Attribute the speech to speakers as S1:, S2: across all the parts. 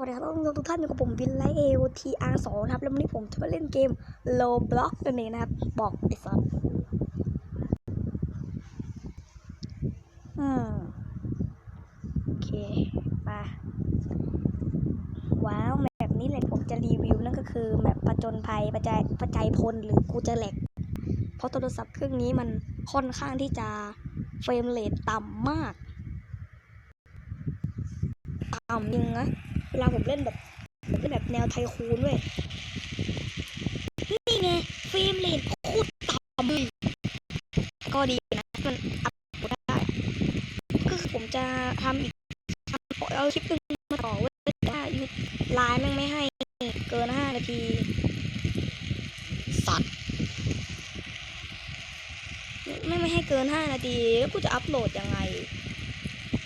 S1: วัสดีครับทุกท่านอยู่กับผมวินไลเอโอทีอาร์สองครับ แล้ววันนี้ผมจะมาเล่นเกม Low Block นั่นเองนะครับ บอกไอ้สัสอืมโอเค มา ว้าว แมปนี้เลยผมจะรีวิว นั่นก็คือแมปประจนภัยประจายประจายพลหรือกูจะแหลก เพราะโทรศัพท์เครื่องนี้มันค่อนข้างที่จะเฟรมเรทต่ำมาก ต่ำจริงนะ เวลาผมเล่นแบบผมเล่นแบบแนวไทคูนเว้ยนี่ไงเฟรมเรทโคตรต่ำเลยก็ดีนะมันอัพได้ก็คือผมจะทำอีกทำเอาคลิปหนึ่งมาต่อเว้ยแต่ว่ายูไลน์แม่งไม่ให้เกินห้านาทีสัตว์ไม่ไม่ให้เกินห้านาทีแล้วกูจะอัพโหลดยังไง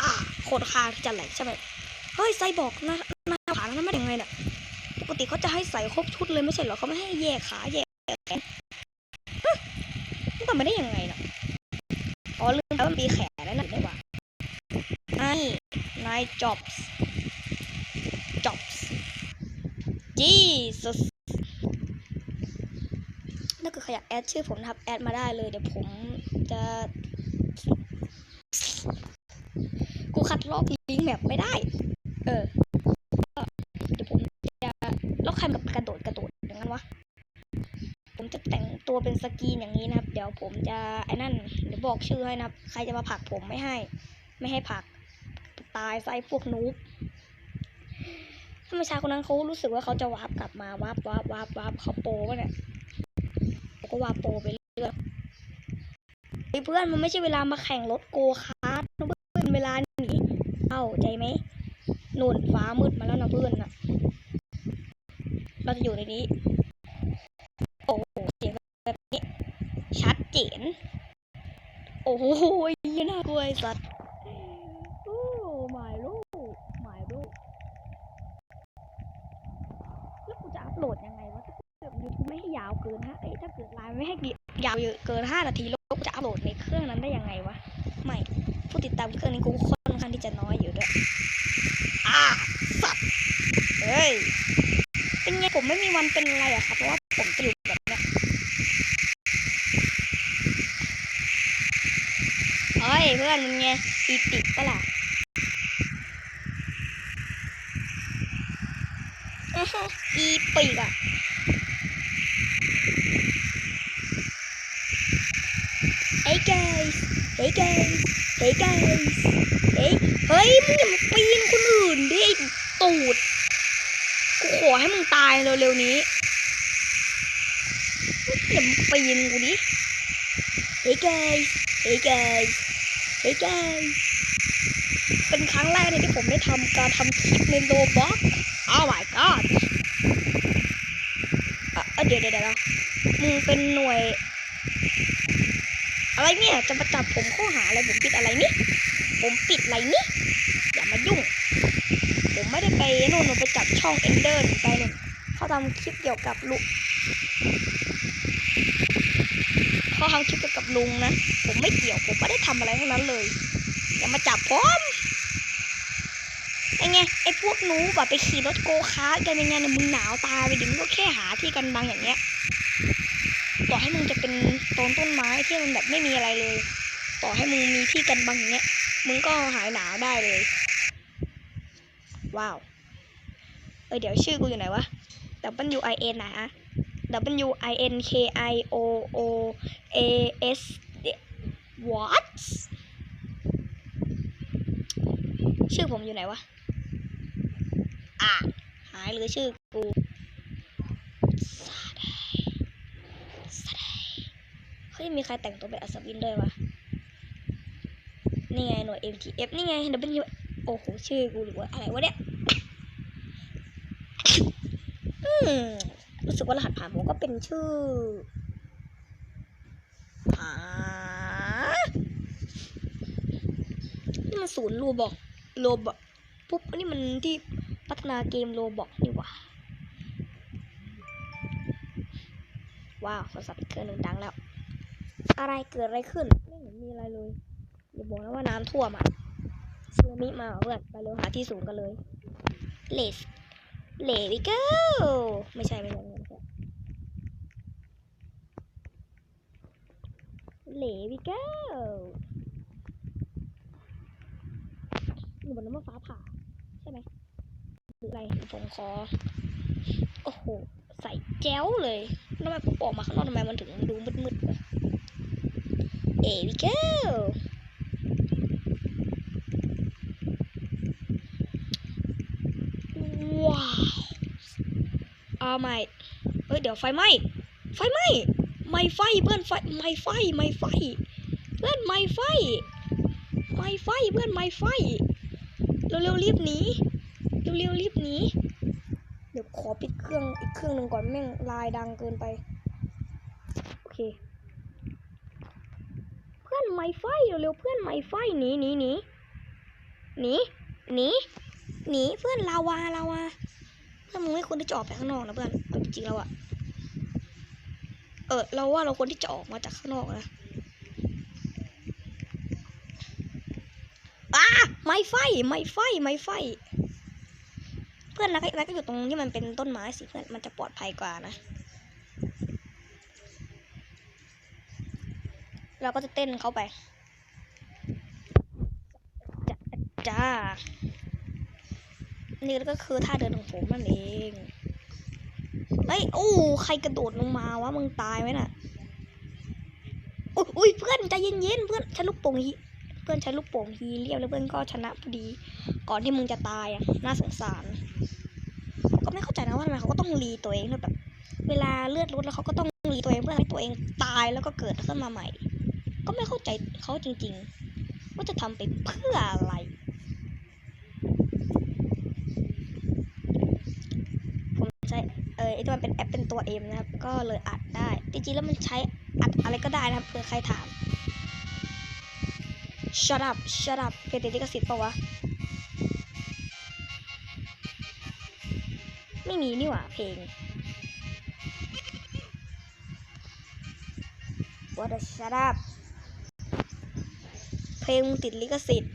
S1: อะโคตรค้างที่จะแหลกใช่ไหมเฮ้ยไซบอกน้าห น้าผานั้นม่ได้ยังไงเนี่ยปกติเขาจะให้ใส่ครบชุดเลยไม่ใช่เหรอเขาไม่ให้แยกขาแยกแขนมันทำไม่ได้ยังไงนาะอ๋อลืมไปว่ามันมีแขนแล้วนั่นได้ว่าไอ้นายจ็อบส์จ็อบส์จีสถ้าเกิดใครอยากแอดชื่อผมนะครับ แอดมาได้เลย เดี๋ยวผมจะ กูคัดลอกลิงก์แบบไม่ได้ เออก็เดี๋ยวผมจะแล้วใครแบบกระโดดกระโดดอย่างนั้นวะ ผมจะแต่งตัวเป็น สกรีนอย่างนี้นะครับ เดี๋ยวผมจะไอ้นั่นเดี๋ยวบอกชื่อให้นะครับ ใครจะมาผลักผมไม่ให้ ไม่ให้ผลัก ตายไซพวกนูบถ้าไม่ชาคนนั้นเขารู้สึกว่าเขาจะวาร์ปกลับมาวาร์ปวาร์ปวาร์ปวาร์ปเขาโปวะเนี่ยผมก็วาร์ปโปไปเรื่อยเฮ้เพื่อนมันไม่ใช่เวลามาแข่งรถโกคาร์ทนะเพื่อนเวลาหนีเข้าใจไหมหนุนฟ้ามืดมาแล้วนะเพื่อนน่ะเราจะอยู่ในนี้ โอ้โหเสียงแบบนี้ ชัดเจน โอ้โหยี่น่ากลัวไอ้สัตว์โอ้หมายลูกหมายลูกแล้วกูจะอัพโหลดยังไงวะถ้าเกิดยูทูบไม่ให้ยาวเกินฮะเอ้ยถ้าเกิดไลน์ไม่ให้ยาวเกินห้านาทีแล้วกูจะอัพโหลดในเครื่องนั้นได้ยังไงวะไม่ผู้ติดตามเครื่องนี้กูค่อนข้างที่จะน้อยอยู่ด้วยอ่าสัตว์เฮ้ยเป็นไงผมไม่มีวันเป็นอะไรอะครับเพราะว่าผมจะอยู่แบบเนี้ยเฮ้ ยเพื่อนมึงไงอีปิดปะล่ะอีปิกอะ Hey guys Hey guys Hey guys Hey เฮ้ยมึงอย่ามาปีนคนอื่นดิตูดกูขอให้มึงตายเร็วๆนี้อย่ามาปีนกูดิ Hey guys Hey guys Hey guys เฮ้ยแกเป็นครั้งแรกเลยที่ผมได้ทำการทำคลิปในโลบ็อก Oh my god อะเอ้ยเดี๋ยวเดี๋ยวเดี๋ยวมึงเป็นหน่วย อะไรเนี่ย จะมาจับผมข้อหาอะไร ผมผิดอะไรนี่ ผมปิดอะไรนี่อย่ามายุ่ง ผมไม่ได้ไปนู่นหนูไปจับช่องเอนเดอร์ไปนู่นเขาทำคลิปเกี่ยวกับลุง เขาทำคลิปเกี่ยวกับลุงนะ ผมไม่เกี่ยว ผมไม่ได้ทำอะไรทั้งนั้นเลย อย่ามาจับผมไอ้ไงไอ้พวกหนูแบบไปขี่รถโกคาร์ทกันเป็นไงเนี่ยมึงหนาวตายไปดิมึงก็แค่หาที่กันบังอย่างเงี้ย ต่อให้มึงจะเป็นต้นต้นไม้ที่มันแบบไม่มีอะไรเลย ต่อให้มึงมีที่กันบังอย่างเงี้ย มึงก็หายหนาวได้เลย ว้าว เออเดี๋ยวชื่อกูอยู่ไหนวะ W I N นะฮะ W I N K I O O A S What ชื่อผมอยู่ไหนวะ อะ หายเลยชื่อกูเฮ้ย มีใครแต่งตัวเป็นอัศวินด้วยวะ นี่ไงหน่วย MTF นี่ไง W โอ้โห ชื่อกูหรือว่าอะไรวะเนี่ย อืม สึกว่ารหัสผ่านผมก็เป็นชื่อหานี่มันศูนย์โลบอกโลบอกปุ๊บอันนี่มันที่พัฒนาเกมโลบอกนี่หว่าว้าวโทรศัพท์อีกเครื่องหนึ่งดังแล้ว อะไรเกิดอะไรขึ้น ไม่เห็นมีอะไรเลยอย่าบอกนะว่าน้ำท่วมอะซึนามิมาเหรอเพื่อนไปเร็วหาที่สูงกันเลยเลสเลวิเกไม่ใช่ไม่ใช่ ไม่ใช่เลวิเกอยู่บนน้ำฟ้าผ่า ใช่ไหมหรืออะไรผมขอโอ้โห ใส่แจ้วเลยทำไมผมออกมาข้างนอกทำไมมันถึงดูมืดๆวะเอวิเกว้าวเอาใหม่เฮ้ย เดี๋ยวไฟไหม้ ไฟไหม้ ไม่ไฟเพื่อนไฟไม่ไฟไม่ไฟ เพื่อนไม่ไฟไม่ไฟเพื่อนไม่ไฟเร็วๆรีบหนีเร็วๆรีบหนีเดี๋ยวขอปิดเครื่องอีกเครื่องหนึ่งก่อนแม่งลายดังเกินไปโอเค เพื่อนไม่ไฟเร็วๆเพื่อนไม่ไฟหนีหนีหนีหนีหนีหนีเพื่อนลาวาลาวาเพื่อนมึงไม่ควรจะออกไปข้างนอกนะเพื่อนเอาจริงแล้วอะ ออเราว่าเราควรที่จะออกมาจากข้างนอกนะอ้าไม่ไฟไม่ไฟไม่ไฟ เพื่อนนะก็แล้วก็อยู่ตรงที่มันเป็นต้นไม้สิเพื่อนมันจะปลอดภัยกว่านะ เราก็จะเต้นเข้าไปจ้าจ้านี่ก็คือท่าเดินของผมนั่นเอง เฮ้ยโอ้ใครกระโดดลงมาวะมึงตายไหมน่ะอุ้ยเพื่อนใจเย็นๆเพื่อนใช้ลูกโป่งฮีเพื่อนใช้ลูกโป่งฮีเรียบแล้วเพื่อนก็ชนะพอดี ก่อนที่มึงจะตายอะน่าสงสารก็ไม่เข้าใจนะว่าทำไมเขาก็ต้องรีตัวเองด้วแบบ เวลาเลือดลดแล้วเขาก็ต้องรีตัวเองเพื่อให้ตัวเองตายแล้วก็เกิดขึ้นมาใหม่ ก็ไม่เข้าใจเขาจริง ๆ ว่าจะทำไปเพื่ออะไรผมใช้ ออไอตัวมันเป็นแอปเป็นตัวเอ็มนะครับ ก็เลยอัดได้ จริงๆแล้วมันใช้อัดอะไรก็ได้นะครับเผื่อใครถาม shut up shut up เพจติดลิขสิทธิ์ปะวะ ไม่มีนี่หว่าเพลง What a shut up เพลงติดลิขสิทธิ์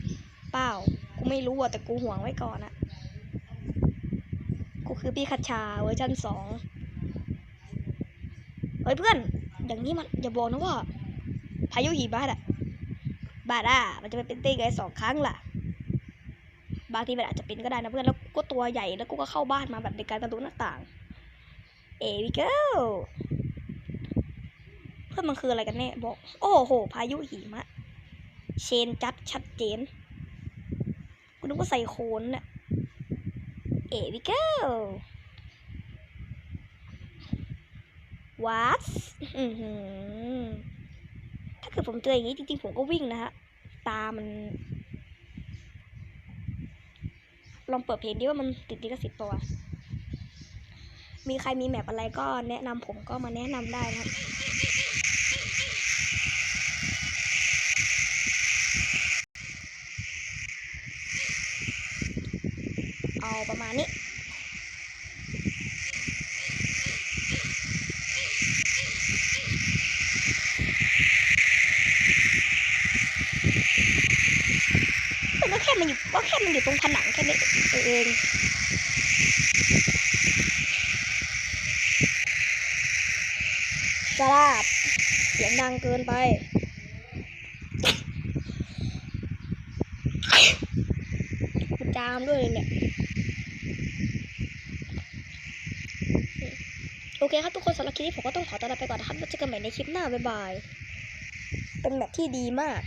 S1: เปล่า กูไม่รู้อะแต่กูห่วงไว้ก่อนอะ คือพี่คัชชาเวอร์ชันสองเฮ้ยเพื่อน อย่างนี้มันอย่าบอกนะว่าพายุหิมะอะบาดามันจะไปเป็นเต้ไงสองครั้งล่ะ บางทีมันอาจจะเป็นก็ได้นะเพื่อนแล้วก็ตัวใหญ่แล้วกูก็เข้าบ้านมาแบบในการประตูหน้าต่าง เอวิเกลเพื่อนมันคืออะไรกันแน่บอก โอ้โห พายุหิมะ เชนจัดชัดเจนกูนึกว่าใส่โคนน่ะ เอวิเกลวัดอือหือถ้าเกิดผมเจออย่างนี้จริงๆ ผมก็วิ่งนะฮะ ตามัน ลองเปิดเพลงดิว่ามันติดลิขสิทธิ์ปะวะมีใครมีแมปอะไรก็แนะนำผมก็มาแนะนำได้นะครับ เอาประ มาณนี้มันก็แค่มันอยู่ก็แค่มันอยู่ตรงผนังแค่นี้เองสลับเสียงดังเกินไปจามด้วยเนี่ย โอ เคครับทุกคนสำหรับคลิปนี้ผมก็ต้องขอตัวลาไปก่อนนะครับแล้วเจอกันใหม่ในคลิปหน้าบ๊ายบาย เป็นแบบที่ดีมาก